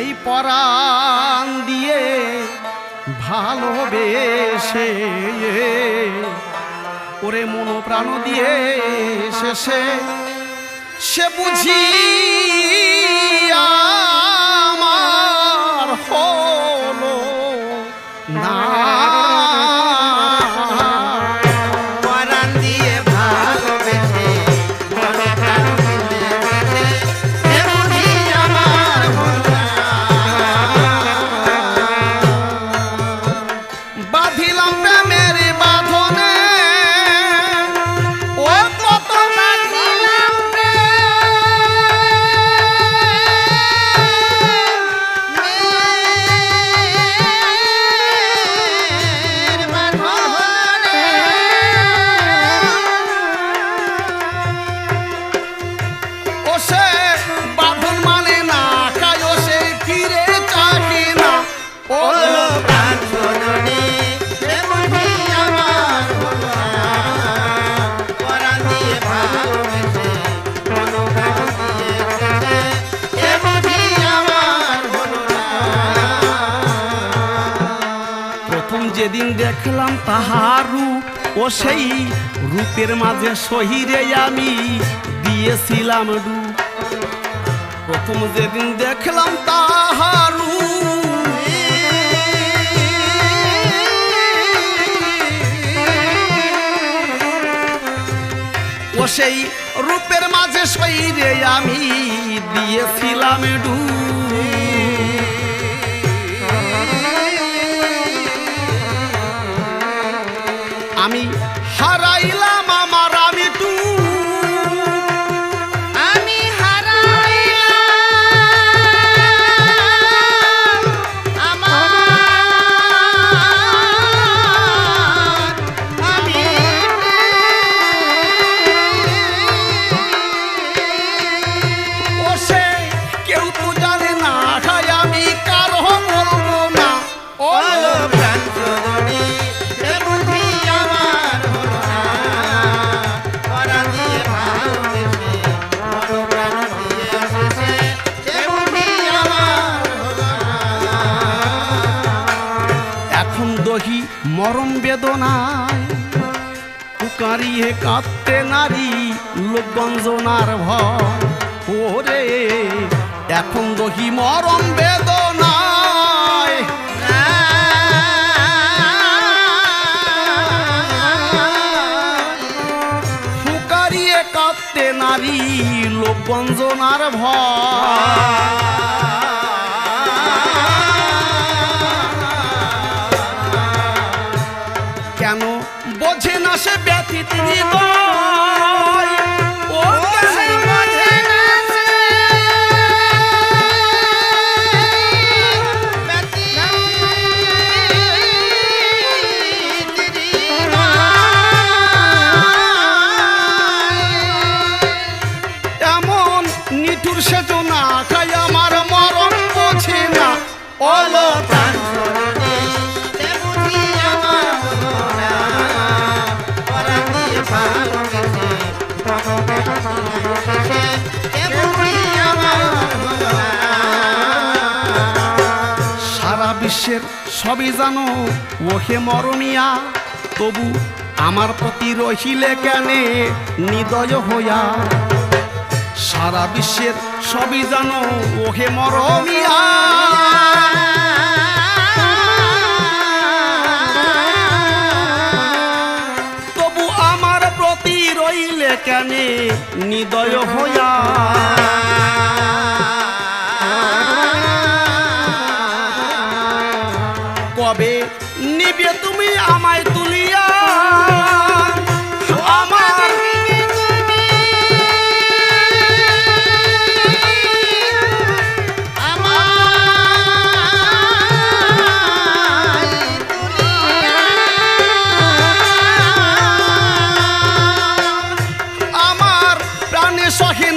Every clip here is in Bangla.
এই পরাণ দিয়ে ভালোবেসে ওরে মনো প্রাণ দিয়ে শেষে সে বুঝি সেদিন দেখলাম তাহার রূপ, ও সেই রূপের মাঝে শহীরে আমি দিয়েছিলাম রূপ প্রথম যেদিন দেখলাম তাহার ও সেই রূপের মাঝে সহিরে আমি দিয়েছিলাম ডুব। বেদনায়। পুকারিয়ে কাঁদতে নারী লোকগঞ্জনার ভরে এখন দহি মরণ বেদনায়। পুকারিয়ে কাঁদতে নারী লোকগঞ্জনার ভয়। বিশ্বের সবই জানো, ওহে মরণিয়া। তবু আমার প্রতি রহিলে কেনে নিদয় হইয়া। সারা বিশ্বের সবই জানো, ওহে মরণিয়া। তবু আমার প্রতি রইলে কেনে নিদয় হইয়া।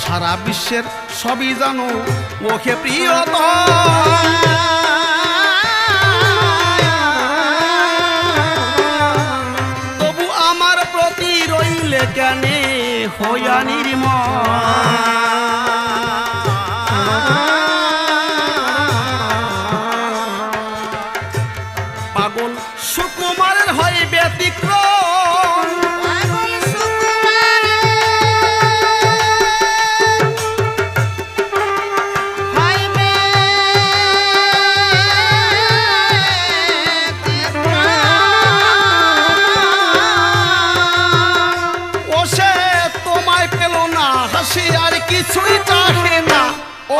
সারা বিশ্বের সবই জানো ওকে প্রিয়ত তবু আমার প্রতি রইলে কেন হইয়া নির্ম কিছুই চাহে না। ও